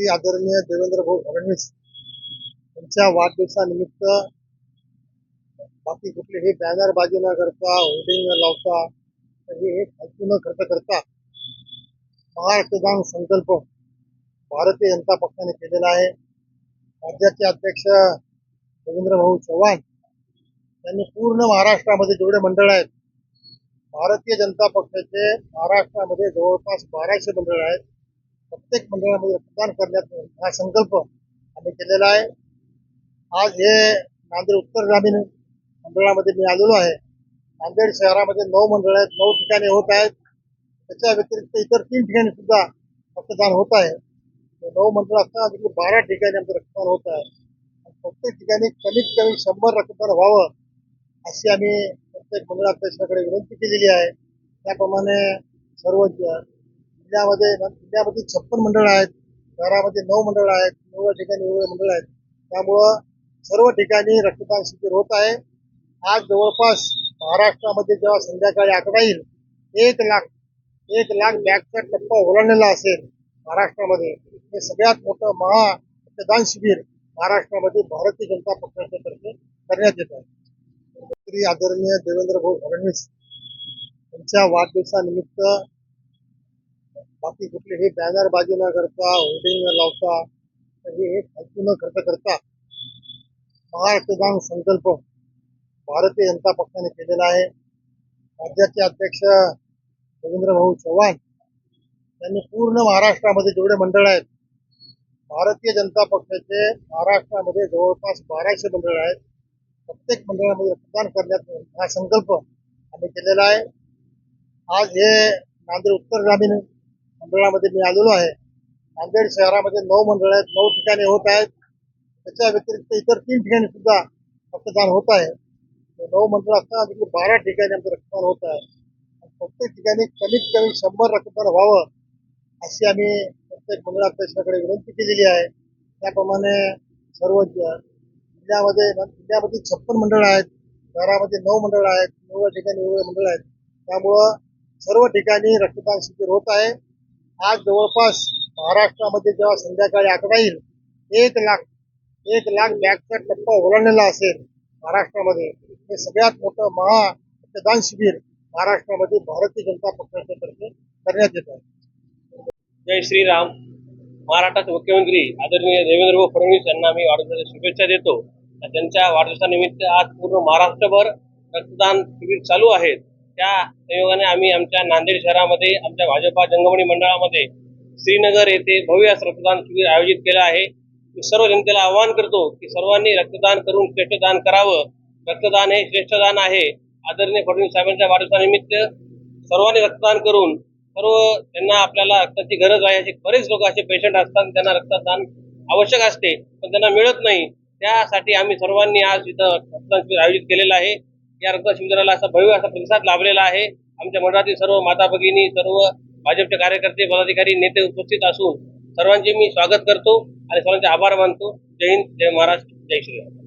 श्री आदरणीय देवेंद्र भाऊ फडणवीस यांच्या वाढदिवसानिमित्त बाकी कुठलीही बॅनरबाजी न करता होर्डिंग न लावता तरी हे फालतू न खर्च करता महाराष्ट्रदान संकल्प भारतीय जनता पक्षाने केलेला आहे. राज्याचे अध्यक्ष रवींद्र भाऊ चव्हाण यांनी पूर्ण महाराष्ट्रामध्ये जेवढे मंडळ आहेत भारतीय जनता पक्षाचे महाराष्ट्रामध्ये जवळपास बाराशे मंडळ आहेत. प्रत्येक मंडळामध्ये रक्तदान करण्यात हा संकल्प आम्ही केलेला आहे. आज हे नांदेड उत्तर ग्रामीण मंडळामध्ये मी आलेलो आहे. नांदेड शहरामध्ये नऊ मंडळ आहेत नऊ ठिकाणी होत आहेत. त्याच्या व्यतिरिक्त इतर तीन ठिकाणी सुद्धा रक्तदान होत आहे. नऊ मंडळ असताना देखील बारा ठिकाणी आमचं रक्तदान होत आहे. प्रत्येक ठिकाणी कमीत कमी शंभर रक्तदान व्हावं अशी आम्ही प्रत्येक मंडळाध्यक्षाकडे विनंती केलेली आहे. त्याप्रमाणे सर्व जिल्ह्यामध्ये जिल्ह्यामध्ये छप्पन मंडळ आहेत शहरामध्ये नऊ मंडळ आहेत नऊ ठिकाणी वेगवेगळे मंडळ आहेत. त्यामुळं सर्व ठिकाणी रक्तदान शिबिर होत आहे. आज जवळपास महाराष्ट्रामध्ये जेव्हा संध्याकाळी आकडा येईल एक लाख एक लाख बॅगचा टप्पा ओलांडलेला असेल महाराष्ट्रामध्ये. हे सगळ्यात मोठं महा रक्तदान शिबिर महाराष्ट्रामध्ये भारतीय जनता पक्षाच्या तर्फे करण्यात येत आहे. श्री आदरणीय देवेंद्र भाऊ फडणवीस यांच्या वाढदिवसानिमित्त बाकी कुठलेही बॅनर बाजी न करता होर्डिंग न लावता हे फालतू न खर्च करता महाराष्ट्रदान संकल्प भारतीय जनता पक्षाने केलेला आहे. राज्याचे अध्यक्ष रवींद्र भाऊ चव्हाण यांनी पूर्ण महाराष्ट्रामध्ये जेवढे मंडळ आहेत भारतीय जनता पक्षाचे महाराष्ट्रामध्ये जवळपास बाराशे मंडळ आहेत. प्रत्येक मंडळामध्ये रक्तदान करण्यात हा संकल्प आम्ही केलेला आहे. आज हे नांदेड उत्तर ग्रामीण मंडळामध्ये मी आलेलो आहे. नांदेड शहरामध्ये नऊ मंडळ आहेत नऊ ठिकाणी होत आहेत. त्याच्या व्यतिरिक्त इतर तीन ठिकाणी सुद्धा रक्तदान होत आहे. नऊ मंडळ असताना देखील बारा ठिकाणी आमचं रक्तदान होत आहे. प्रत्येक ठिकाणी कमीत कमी शंभर रक्तदान व्हावं अशी आम्ही प्रत्येक मंडळाध्यक्षाकडे विनंती केलेली आहे. त्याप्रमाणे सर्व जिल्ह्यामध्ये जिल्ह्यामध्ये छप्पन मंडळ आहेत शहरामध्ये नऊ मंडळ आहेत नऊ ठिकाणी वेगवेगळे मंडळ आहेत. त्यामुळं सर्व ठिकाणी रक्तदान शिबिर होत आहे. आज जवळपास महाराष्ट्रामध्ये जेव्हा संध्याकाळी आकडा येईल एक लाख एक लाख बॅगचा टप्पा ओलांडलेला असेल महाराष्ट्रामध्ये. हे सगळ्यात मोठं महा रक्तदान शिबिर महाराष्ट्रामध्ये भारतीय जनता पक्षाच्या तर्फे करण्यात येत आहे. जय श्रीराम. महाराष्ट्राचे मुख्यमंत्री आदरणीय देवेंद्र फडणवीस यांना मी वाढदिवसाच्या शुभेच्छा देतो. आणि त्यांच्या वाढदिवसानिमित्त आज पूर्ण महाराष्ट्रभर रक्तदान शिबिर चालू आहेत. त्या संयोगाने आम्ही आमच्या नांदेड शहरामध्ये आमच्या भाजपा जंगमणी मंडळामध्ये श्रीनगर येथे भव्य रक्तदान शिबिर आयोजित केलं आहे. मी सर्व जनतेला आवाहन करतो की सर्वांनी रक्तदान करून श्रेष्ठदान करावं. रक्तदान हे श्रेष्ठदान आहे. आदरणीय फडणवीस साहेबांच्या वाढदिवसानिमित्त सर्वांनी रक्तदान करून सर्व त्यांना आपल्याला रक्ताची गरज आहे असे बरेच लोक असे पेशंट असतात त्यांना रक्तदान आवश्यक असते पण त्यांना मिळत नाही. त्यासाठी आम्ही सर्वांनी आज इथं रक्तदान शिबिर आयोजित केलेलं आहे. या रक्त शिबिराला असा भव्य असा प्रतिसाद लाभलेला आहे. आमच्या मंडळातील सर्व माता भगिनी सर्व भाजपचे कार्यकर्ते पदाधिकारी नेते उपस्थित असून सर्वांचे मी स्वागत करतो आणि सर्वांचे आभार मानतो. जय हिंद जय महाराष्ट्र जय श्रीराम.